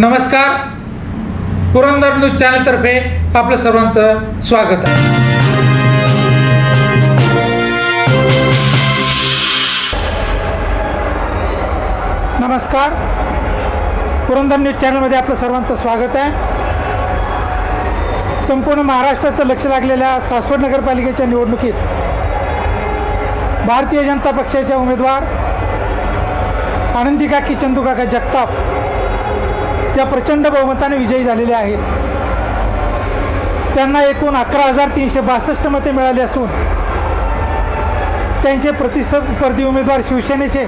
नमस्कार. पुरंदर न्यूज चॅनलतर्फे आपलं सर्वांचं स्वागत आहे. नमस्कार. पुरंदर न्यूज चॅनलमध्ये आपलं सर्वांचं स्वागत आहे. संपूर्ण महाराष्ट्राचं लक्ष लागलेल्या सासवड नगरपालिकेच्या निवडणुकीत भारतीय जनता पक्षाच्या उमेदवार आनंदिकाकी चंदूकाका जगताप या प्रचंड बहुमताने विजयी झालेले आहेत. त्यांना एकूण अकरा हजार तीनशे बासष्ट मते मिळाली असून त्यांचे प्रतिस्पर्धी उमेदवार शिवसेनेचे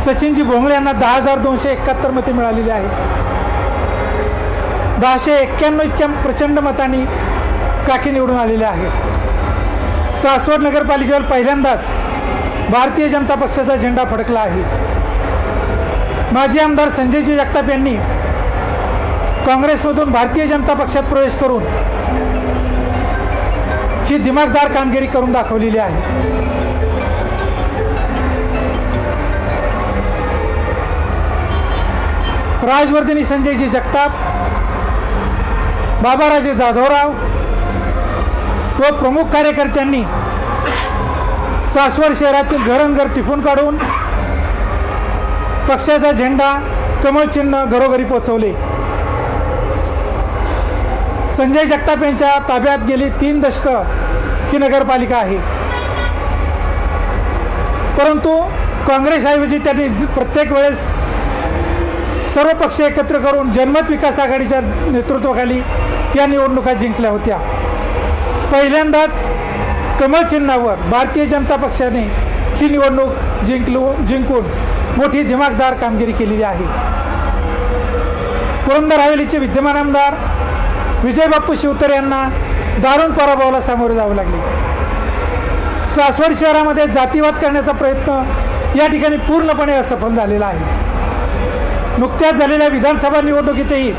सचिनजी भोंगळे यांना दहा हजार दोनशे एकाहत्तर मते मिळालेली आहेत. दहाशे एक्क्याण्णव इतक्या प्रचंड मतांनी काकी निवडून आलेले आहेत. सासवड नगरपालिकेवर पहिल्यांदाच भारतीय जनता पक्षाचा झेंडा फडकला आहे. माजी आमदार संजयजी जगताप यांनी काँग्रेसमधून भारतीय जनता पक्षात प्रवेश करून ही दिमागदार कामगिरी करून दाखवलेली आहे. राजवर्धिनी संजयजी जगताप बाबाराजे जाधवराव व प्रमुख कार्यकर्त्यांनी सासवड शहरातील घरंघर टिपून काढून पक्षाचा झेंडा कमळचिन्ह घरोघरी पोचवले. संजय जगताप यांच्या ताब्यात गेली तीन दशकं ही नगरपालिका आहे. परंतु काँग्रेसऐवजी त्यांनी प्रत्येक वेळेस सर्व पक्ष एकत्र करून जनमत विकास आघाडीच्या नेतृत्वाखाली या निवडणुका जिंकल्या होत्या. पहिल्यांदाच कमळ चिन्हावर भारतीय जनता पक्षाने ही निवडणूक जिंकलू जिंकून मोठी दिमागदार कामगिरी केलेली आहे. पुरंदर हवेलीचे विद्यमान आमदार विजय बाप्पू शिवतर यांना दारुण पराभवाला सामोरे जावे लागले. सासवड शहरामध्ये जातीवाद करण्याचा प्रयत्न या ठिकाणी पूर्णपणे असफल झालेला आहे. नुकत्याच झालेल्या विधानसभा निवडणुकीतही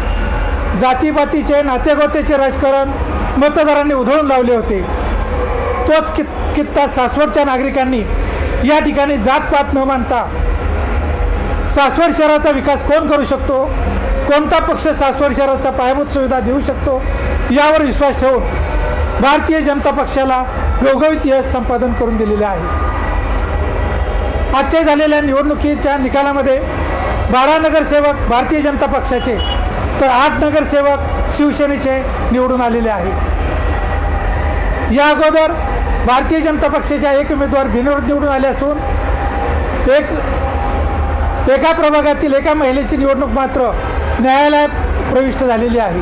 जातीपातीचे नातेगोतेचे राजकारण मतदारांनी उधळून लावले होते. तोच कित कित्ता सासवडच्या नागरिकांनी या ठिकाणी जातपात न मानता सासवड शहराचा विकास कोण करू शकतो? कोणता पक्ष सासवड शहराचा पायाभूत सुविधा देऊ शकतो यावर विश्वास ठेवून भारतीय जनता पक्षाला गवगवीत यश संपादन करून दिलेले आहे. आजच्या झालेल्या निवडणुकीच्या निकालामध्ये बारा नगरसेवक भारतीय जनता पक्षाचे तर आठ नगरसेवक शिवसेनेचे निवडून आलेले आहेत. या अगोदर भारतीय जनता पक्षाच्या एक उमेदवार बिनविरोध निवडून आले असून एक एका प्रभागातील एका महिलेची निवडणूक मात्र न्यायालयात प्रविष्ट झालेली आहे.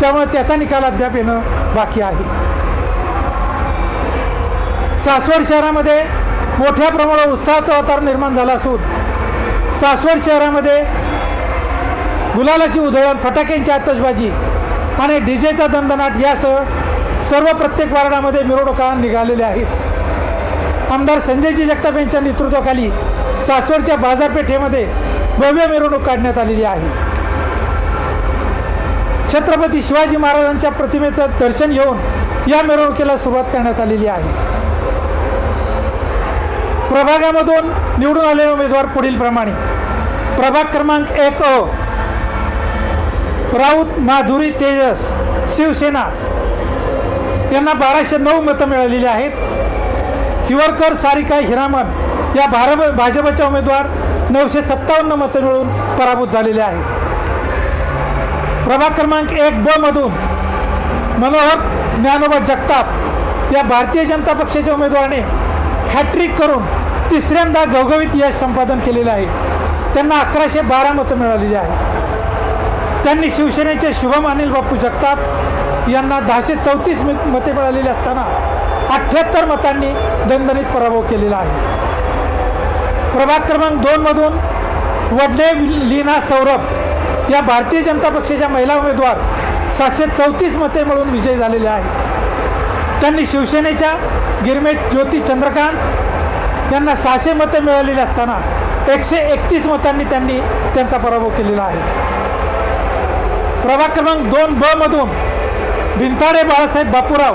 त्यामुळे त्याचा निकाल अद्याप येणं बाकी आहे. सासवड शहरामध्ये मोठ्या प्रमाणावर उत्साहाचं वातावरण निर्माण झालं असून सासवड शहरामध्ये गुलालाची उधळण फटाक्यांची आतषबाजी आणि डी जेचा दणदणाट यासह सर्व प्रत्येक वार्डामध्ये मिरवणुका निघालेल्या आहेत. आमदार संजयजी जगताप यांच्या नेतृत्वाखाली सासवडच्या बाजारपेठेमध्ये भव्य मिरवणूक काढण्यात आलेली आहे. छत्रपती शिवाजी महाराजांच्या प्रतिमेचं दर्शन घेऊन या मिरवणुकीला सुरुवात करण्यात आलेली आहे. प्रभागामधून निवडून आलेले उमेदवार पुढील प्रमाणे. प्रभाग क्रमांक एक अ. राऊत माधुरी तेजस शिवसेना. यांना बाराशे नऊ मतं मिळालेली आहेत. हिवरकर सारिका हिरामन या भार भाजपच्या उमेदवार नऊशे सत्तावन्न मतं मिळून पराभूत झालेले आहेत. प्रभाग क्रमांक एक ब मधून मनोहर ज्ञानोबा जगताप या भारतीय जनता पक्षाच्या उमेदवाराने हॅट्रिक करून तिसऱ्यांदा घवघवीत यश संपादन केलेलं आहे. त्यांना अकराशे बारा मतं मिळालेली आहे त्यांनी शिवसेनेचे शुभम अनिल बापू जगताप यांना दहाशे चौतीस मते मिळालेली असताना अठ्ठ्याहत्तर मतांनी दणदणीत पराभव केलेला आहे. प्रभाग क्रमांक दोनमधून वडले लीना सौरभ या भारतीय जनता पक्षाच्या महिला उमेदवार सातशे चौतीस मते मिळून विजयी झालेल्या आहेत. त्यांनी शिवसेनेच्या गिरमेश ज्योती चंद्रकांत यांना सहाशे मते मिळालेली असताना एकशे एकतीस मतांनी त्यांनी त्यांचा पराभव केलेला आहे. प्रभाग क्रमांक दोन ब मधून भिंताडे बाळासाहेब बापूराव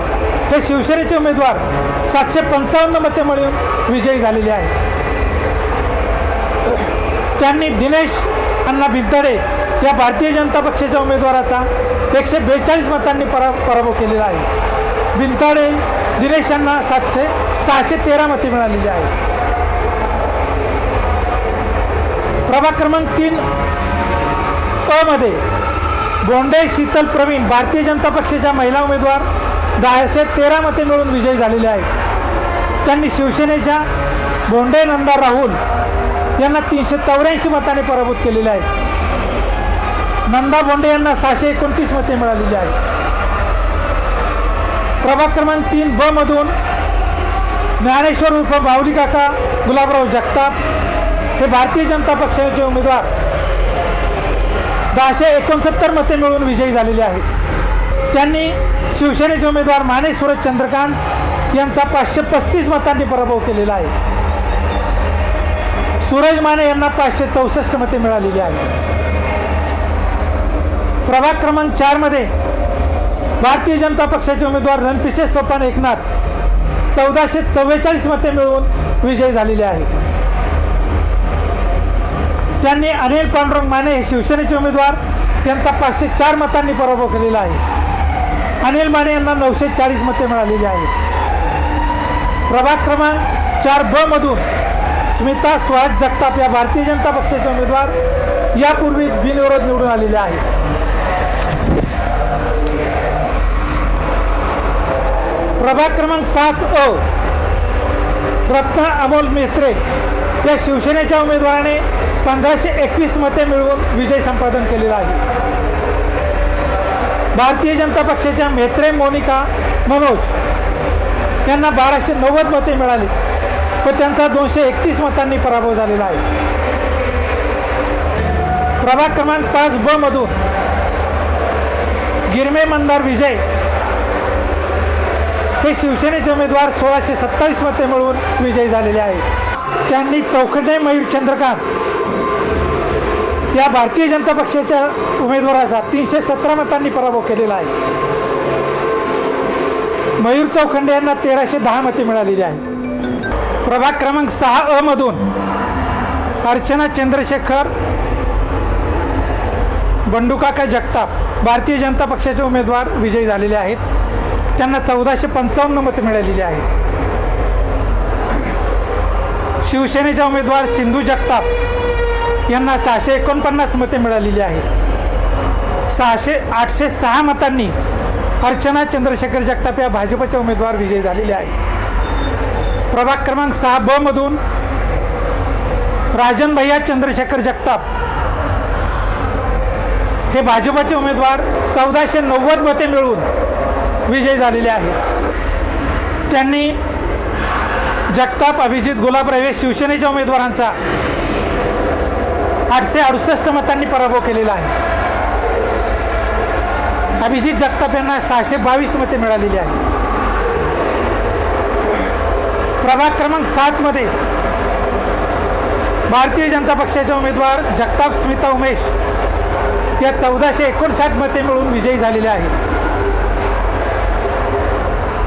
हे शिवसेनेचे उमेदवार सातशे पंचावन्न मते मिळून विजयी झालेले आहे त्यांनी दिनेश अण्णा भिंताडे या भारतीय जनता पक्षाच्या उमेदवाराचा एकशे बेचाळीस मतांनी परा पराभव केलेला आहे. बिंताडे दिनेश यांना सातशे सहाशे तेरा मते मिळालेली आहेत. प्रभाग क्रमांक तीन अमध्ये बोंडे शीतल प्रवीण भारतीय जनता पक्षाच्या महिला उमेदवार दहाशे तेरा मते मिळून विजयी झालेले आहेत. त्यांनी शिवसेनेच्या बोंडे नंदा राहुल यांना तीनशे चौऱ्याऐंशी मताने पराभूत केलेले आहे नंदा बोंडे यांना सहाशे एकोणतीस मते मिळालेली आहेत. प्रभाग क्रमांक तीन ब मधून ज्ञानेश्वर उर्फ बावली काका गुलाबराव जगताप हे भारतीय जनता पक्षाचे उमेदवार. दहाशे एकोणसत्तर मते मिळून विजयी झालेले आहेत. त्यांनी शिवसेनेचे उमेदवार माने सुरज चंद्रकांत यांचा पाचशे पस्तीस मतांनी पराभव केलेला आहे. सूरज माने यांना पाचशे चौसष्ट मते मिळालेली आहेत. प्रभाग क्रमांक चारमध्ये भारतीय जनता पक्षाचे उमेदवार रणपिसे सोपान एकनाथ चौदाशे चव्वेचाळीस मते मिळवून विजयी झालेले आहेत. त्यांनी अनिल पांडुरंग माने हे शिवसेनेचे उमेदवार यांचा पाचशे चार मतांनी पराभव केलेला आहे. अनिल माने यांना नऊशे चाळीस मते मिळालेली आहेत. प्रभाग क्रमांक चार ब मधून स्मिता सुहास जगताप या भारतीय जनता पक्षाचे उमेदवार यापूर्वी बिनविरोध निवडून आलेले आहेत. प्रभाग क्रमांक पाच अ रत्न अमोल मेत्रे या शिवसेनेच्या उमेदवाराने पंधराशे एकवीस मते मिळवून विजय संपादन केलेला आहे. भारतीय जनता पक्षाच्या मेत्रे मोनिका मनोज यांना बाराशे नव्वद मते मिळाली व त्यांचा दोनशे एकतीस मतांनी पराभव झालेला आहे. प्रभाग क्रमांक पाच ब मधून गिरमे मंदार विजय हे शिवसेनेचे उमेदवार सोळाशे सत्तावीस मते मिळवून विजयी झालेले आहेत. त्यांनी चौखंडे मयूर चंद्रकांत या भारतीय जनता पक्षाच्या उमेदवाराचा तीनशे सतरा मतांनी पराभव केलेला आहे. मयूर चौखंडे यांना तेराशे दहा मते मिळालेली आहेत. प्रभाग क्रमांक सहा अ मधून अर्चना चंद्रशेखर बंडूकाका जगताप भारतीय जनता पक्षाचे उमेदवार विजयी झालेले आहेत. त्यांना चौदाशे पंचावन्न मतं मिळालेली आहेत. शिवसेनेच्या उमेदवार सिंधू जगताप यांना सहाशे एकोणपन्नास मते मिळालेली आहेत. सहाशे आठशे सहा मतांनी अर्चना चंद्रशेखर जगताप या भाजपचे उमेदवार विजयी झालेले आहेत. प्रभाग क्रमांक सहा ब मधून राजन भैया चंद्रशेखर जगताप हे भाजपचे उमेदवार चौदाशे नव्वद मते मिळवून विजयी झालेले आहेत. त्यांनी जगताप अभिजित गुलाबराव हे शिवसेनेच्या उमेदवारांचा आठशे अडुसष्ट मतांनी पराभव केलेला आहे. अभिजित जगताप यांना सहाशे बावीस मते मिळालेली आहे प्रभाग क्रमांक सातमध्ये भारतीय जनता पक्षाचे उमेदवार जगताप स्मिता उमेश या चौदाशे एकोणसाठ मते मिळून विजयी झालेले आहेत.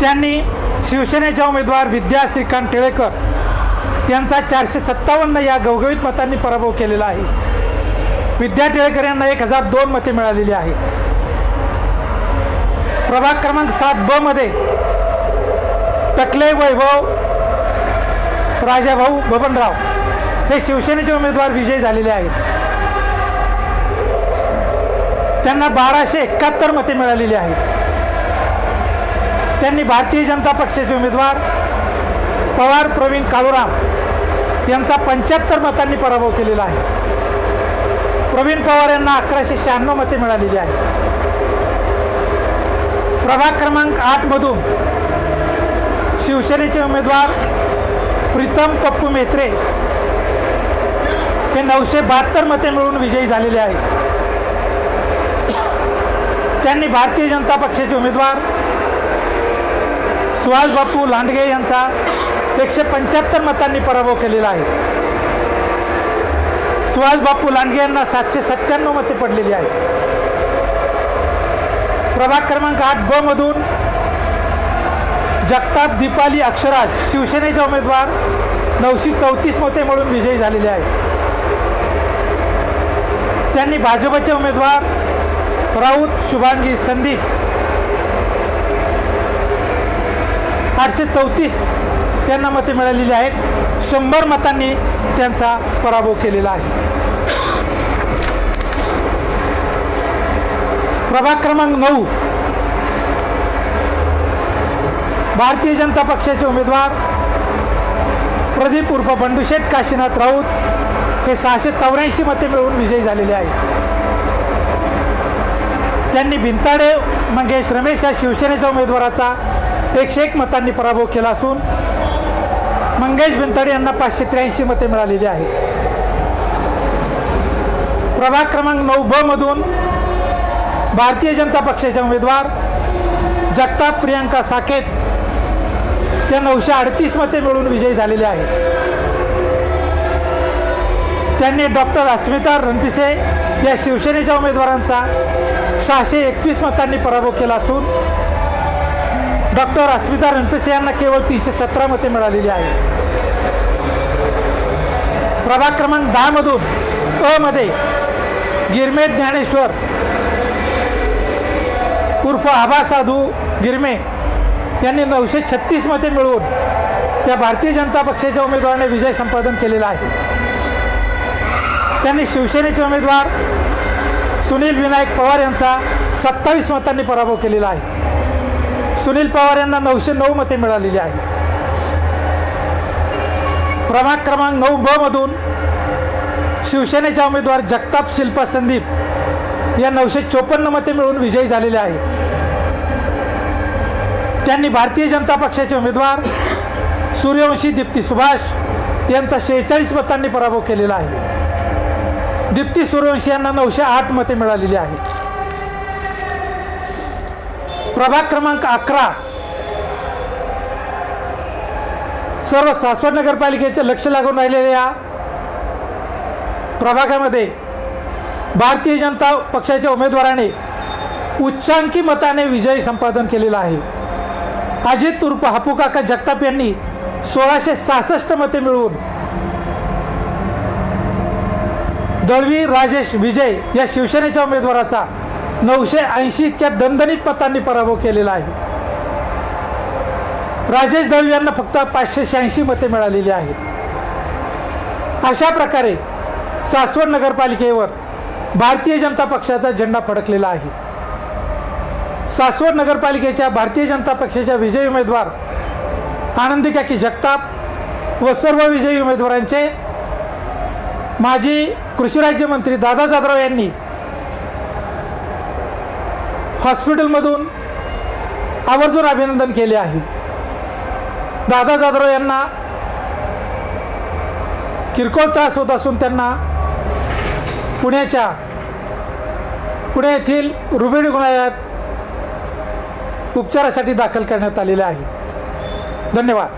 त्यांनी शिवसेनेच्या उमेदवार विद्या श्रीकांत टिळेकर यांचा चारशे सत्तावन्न या गवगवीत मतांनी पराभव केलेला आहे. विद्या टिळेकर यांना एक हजार दोन मते मिळालेली आहेत. प्रभाग क्रमांक सात ब मध्ये टकले वैभव राजाभाऊ बबनराव हे शिवसेनेचे उमेदवार विजयी झालेले आहेत. त्यांना बाराशे एकाहत्तर मते मिळालेली आहेत. त्यांनी भारतीय जनता पक्षाचे उमेदवार पवार प्रवीण काळूराम यांचा पंच्याहत्तर मतांनी पराभव केलेला आहे. प्रवीण पवार यांना अकराशे शहाण्णव मते मिळालेली आहे प्रभाग क्रमांक आठमधून शिवसेनेचे उमेदवार प्रीतम पप्पू मेत्रे हे नऊशे बहात्तर मते मिळून विजयी झालेले आहेत. त्यांनी भारतीय जनता पक्षाचे उमेदवार सुहास बापू लांडगे यांचा एकशे पंच्याहत्तर मतांनी पराभव केलेला आहे. सुहास बापू लांडगे यांना सातशे सत्त्याण्णव मते पडलेली आहेत. प्रभाग क्रमांक आठ ब मधून जगताप दीपाली अक्षराज शिवसेनेचे उमेदवार नऊशे चौतीस मते मिळून विजयी झालेले आहेत. त्यांनी भाजपचे उमेदवार राऊत शुभांगी संदीप आठशे चौतीस यांना मते मिळालेली आहेत. शंभर मतांनी त्यांचा पराभव केलेला आहे. प्रभाग क्रमांक नऊ. भारतीय जनता पक्षाचे उमेदवार प्रदीप उर्फ बंडूशेठ काशीनाथ राऊत हे सहाशे चौऱ्याऐंशी मते मिळवून विजयी झालेले आहेत. त्यांनी भिंताडे मंगेश रमेश या शिवसेनेच्या उमेदवाराचा एकशे एक मतांनी पराभव केला असून मंगेश भिंताडे यांना पाचशे त्र्याऐंशी मते मिळालेली आहेत. प्रभाग क्रमांक नऊ ब मधून भारतीय जनता पक्षाचे उमेदवार जगताप प्रियांका साकेत या नऊशे अडतीस मते मिळून विजयी झालेले आहेत. त्यांनी डॉक्टर अस्मिता रणपिसे या शिवसेनेच्या उमेदवारांचा सहाशे एकवीस मतांनी पराभव केला असून डॉक्टर अस्मिता रणपिसे यांना केवळ तीनशे सतरा मते मिळालेली आहेत. प्रभाग क्रमांक दहामधून अ मध्ये गिरमे ज्ञानेश्वर उर्फ आबा साधू गिरमे यांनी नऊशे छत्तीस मते मिळवून या भारतीय जनता पक्षाच्या उमेदवाराने विजय संपादन केलेला आहे. त्यांनी शिवसेनेचे उमेदवार सुनील विनायक पवार यांचा सत्तावीस मतांनी पराभव केलेला आहे. सुनील पवार यांना नऊशे नऊ मते मिळालेली आहेत. प्रभाग क्रमांक नऊ ब मधून शिवसेनेच्या उमेदवार जगताप शिल्पा संदीप या नऊशे चोपन्न मते मिळून विजयी झालेले आहेत. त्यांनी भारतीय जनता पक्षाचे उमेदवार सूर्यवंशी दीप्ती सुभाष यांचा शेहेचाळीस मतांनी पराभव केलेला आहे. दीप्ती सूर्यवंशी यांना नऊशे आठ मते मिळालेली आहेत. प्रभाग क्रमांक अकरा. सर्व सासवड नगरपालिकेचे लक्ष लागून राहिलेल्या या प्रभागामध्ये भारतीय जनता पक्षाच्या उमेदवाराने उच्चांकी मताने विजय संपादन केलेला आहे. अजित उर्फ हापूकाका जगताप यांनी सोळाशे सहासष्ट मते मिळवून दळवी राजेश विजय या शिवसेनेच्या उमेदवाराचा नऊशे ऐंशी इतक्या दणदणीत मतांनी पराभव केलेला आहे. राजेश दळवी यांना फक्त पाचशे शहाऐंशी मते मिळालेली आहेत. अशा प्रकारे सासवड नगरपालिकेवर भारतीय जनता पक्षाचा झेंडा फडकलेला आहे. सासवड नगरपालिकेच्या भारतीय जनता पक्षाच्या विजयी उमेदवार आनंदी काकी जगताप व सर्व विजयी उमेदवारांचे माजी कृषी राज्यमंत्री दादा जाधव यांनी हॉस्पिटलमधून आवर्जून अभिनंदन केले आहे. दादा जाधव यांना किरकोळ त्रास होत असून त्यांना पुण्याच्या पुणे येथील रुबेडी रुग्णालयात उपचारासाठी दाखल करण्यात आलेले आहे. धन्यवाद.